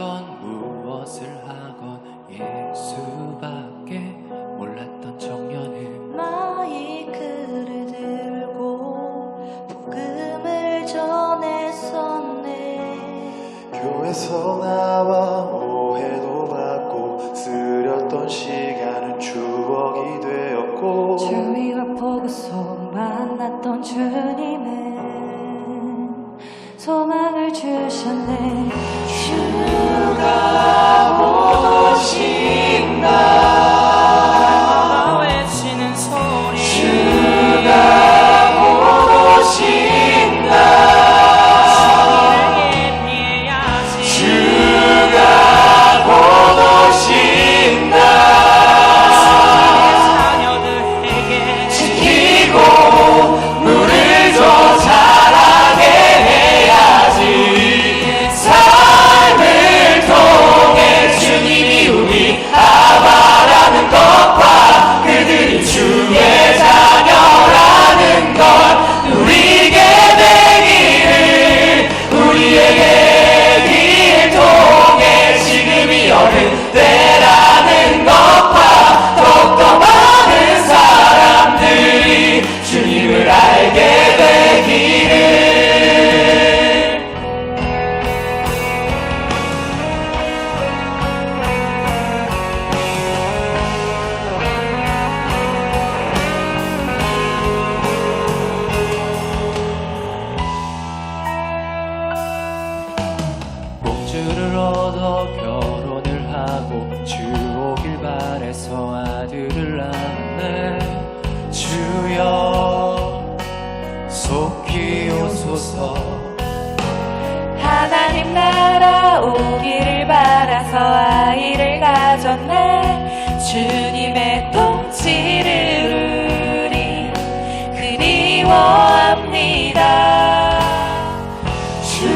가건 무엇을 하건 예수밖에 몰랐던 청년은 마이크를 들고 복음을 전했었네. 교회에서 나와 오해도 받고 쓰렸던 시간은 추억이 되었고 주위가 보고서 만났던 주님은 소망을 주셨네. 주가 보 공주를 얻어 결혼을 하고 주 오길 바래서 아들을 낳네. 주여 속히 오소서. 하나님 나라 오기를 바라서 아이를 가졌네. 주님의 통치를 우리. 그리워합니다. 주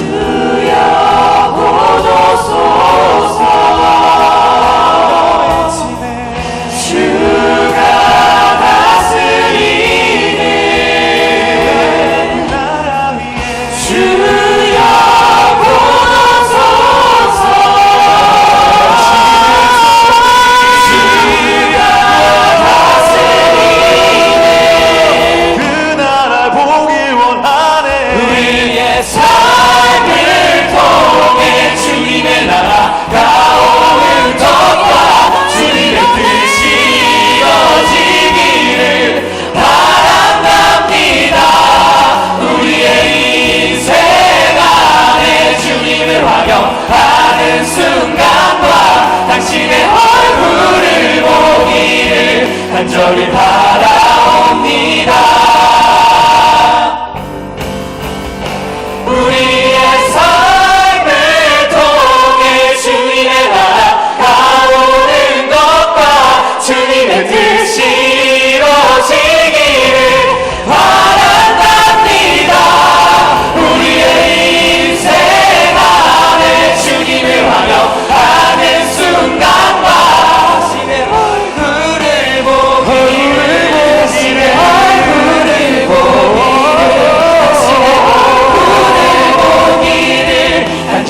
활용하는 순간과 당신의 얼굴을 보기를 간절히 바라옵니다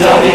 já